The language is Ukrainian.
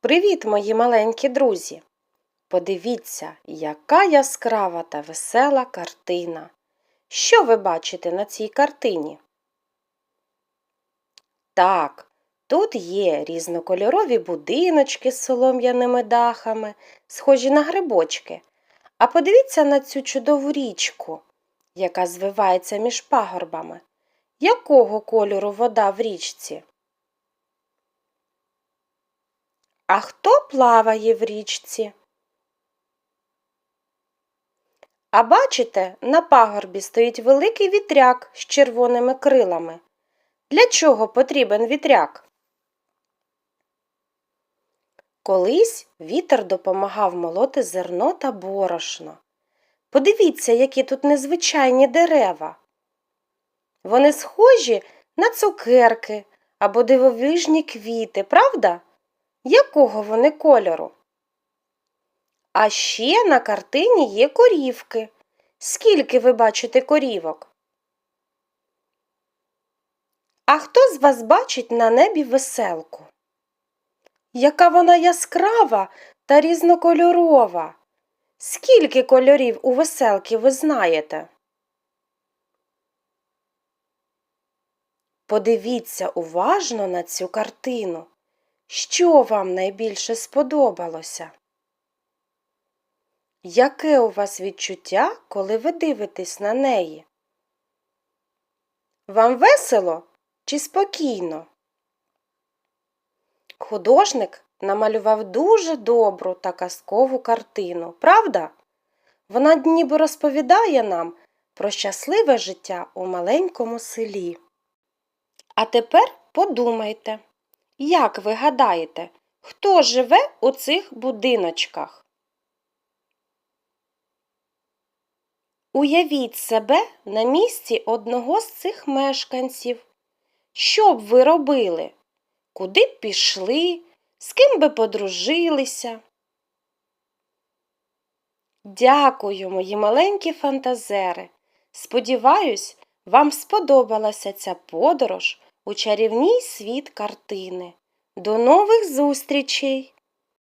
Привіт, мої маленькі друзі! Подивіться, яка яскрава та весела картина. Що ви бачите на цій картині? Так, тут є різнокольорові будиночки з солом'яними дахами, схожі на грибочки. А подивіться на цю чудову річку, яка звивається між пагорбами. Якого кольору вода в річці? А хто плаває в річці? А бачите, на пагорбі стоїть великий вітряк з червоними крилами. Для чого потрібен вітряк? Колись вітер допомагав молоти зерно та борошно. Подивіться, які тут незвичайні дерева. Вони схожі на цукерки або дивовижні квіти, правда? Якого вони кольору? А ще на картині є корівки. Скільки ви бачите корівок? А хто з вас бачить на небі веселку? Яка вона яскрава та різнокольорова? Скільки кольорів у веселки ви знаєте? Подивіться уважно на цю картину. Що вам найбільше сподобалося? Яке у вас відчуття, коли ви дивитесь на неї? Вам весело чи спокійно? Художник намалював дуже добру та казкову картину, правда? Вона ніби розповідає нам про щасливе життя у маленькому селі. А тепер подумайте, як ви гадаєте, хто живе у цих будиночках? Уявіть себе на місці одного з цих мешканців. Що б ви робили? Куди б пішли? З ким би подружилися? Дякую, мої маленькі фантазери. Сподіваюсь, вам сподобалася ця подорож у чарівній світ картини. До нових зустрічей!